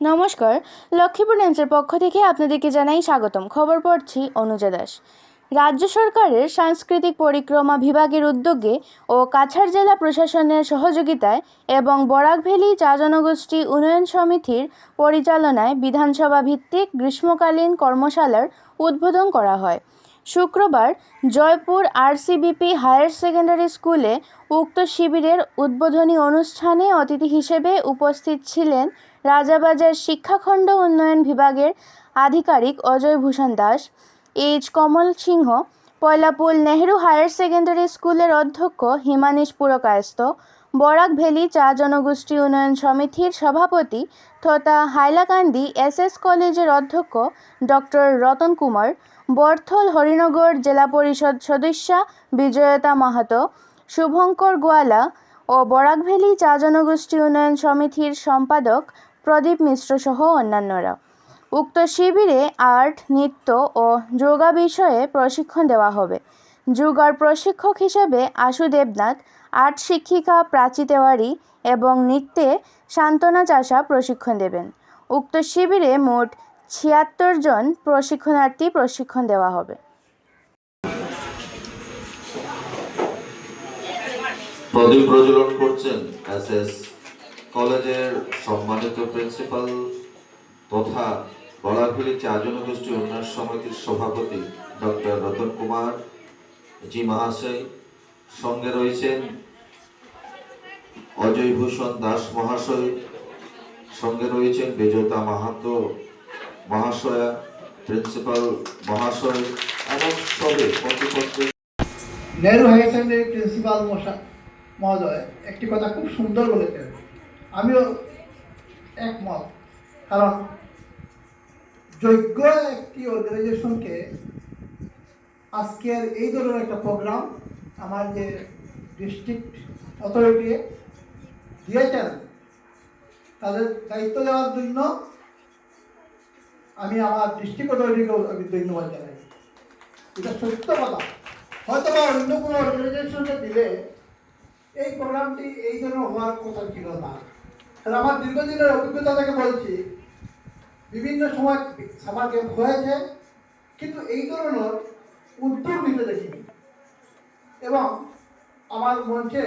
নমস্কার, লক্ষ্মীপুর টাইমসের পক্ষ থেকে আপনাদেরকে জানাই স্বাগতম। খবর পড়ছি অনুজা দাস। রাজ্য সরকারের সাংস্কৃতিক পরিক্রমা বিভাগের উদ্যোগে ও কাছাড় জেলা প্রশাসনের সহযোগিতায় এবং বরাকভেলি চা জনগোষ্ঠী উন্নয়ন সমিতির পরিচালনায় বিধানসভা ভিত্তিক গ্রীষ্মকালীন কর্মশালার উদ্বোধন করা হয়। শুক্রবার জয়পুর আরসিবিপি হায়ার সেকেন্ডারি স্কুলে উক্ত শিবিরের উদ্বোধনী অনুষ্ঠানে অতিথি হিসেবে উপস্থিত ছিলেন রাজাবাজার শিক্ষাখণ্ড উন্নয়ন বিভাগের আধিকারিক Ajay Bhushan Das, H Kamal Singha Poylapul Nehru higher secondary স্কুলের অধ্যক্ষ হিমানীশ পুরকায়স্থ, বরাক ভ্যালি চা জনগোষ্ঠী উন্নয়ন সমিতির সভাপতি তথা হাইলাকান্দি এস এস কলেজের অধ্যক্ষ ডক্টর রতন কুমার, বর্থল হরিনগর জেলা পরিষদ সদস্যা বিজয়তা মাহাতো, শুভঙ্কর গোয়ালা ও বরাক বরাকভেলি চা জনগোষ্ঠী উন্নয়ন সমিতির সম্পাদক প্রদীপ মিশ্র সহ অন্যান্যরা। উক্ত শিবিরে আর্ট, নৃত্য ও যোগা বিষয়ে প্রশিক্ষণ দেওয়া হবে। যোগার প্রশিক্ষক হিসেবে আশু দেবনাথ, আর্ট শিক্ষিকা প্রাচী তেওয়ারি এবং নৃত্যে সান্ত্বনা চাষা প্রশিক্ষণ দেবেন। উক্ত শিবিরে মোট ছিয়াত্তর জন প্রশিক্ষণার্থী প্রশিক্ষণ দেওয়া হবে। প্রদীপ প্রজ্বলন করছেন এস এস কলেজের সম্মানিত প্রিন্সিপাল তথা বলারভেলি চা জনগোষ্ঠী উন্নয়ন সমিতির সভাপতি ডক্টর রতন কুমার জি মহাশয়। সঙ্গে রয়েছেন অজয় ভূষণ দাস মহাশয়। সঙ্গে রয়েছেন বেজতা মাহাতো মহাশয়া, প্রিন্সিপাল মহাশয় এবং সবে নেহরু হায়ার সেকেন্ডারি প্রিন্সিপাল মশা মহোদয়, একটি কথা খুব সুন্দর বলেছেন। আমিও একমত। কারণ যোগ্য একটি অর্গানাইজেশনকে আজকের এই ধরনের একটা প্রোগ্রাম আমার যে ডিস্ট্রিক্ট অথরিটি দিয়েছেন, তাদের দায়িত্ব দেওয়ার জন্য আমি আমার ডিস্ট্রিক্ট অথরিটিকেও আমি ধন্যবাদ জানাই। এটা সত্য কথা। হয়তো বা অন্য কোনো অর্গানাইজেশনকে দিলে এই প্রোগ্রামটি এই জন্য হওয়ার কথা ছিল না। আর আমার দীর্ঘদিনের অভিজ্ঞতা থেকে বলছি, বিভিন্ন সময় সামার হয়েছে, কিন্তু এই ধরনের উদ্যোগ নিতে দেখিনি। এবং আমার মঞ্চে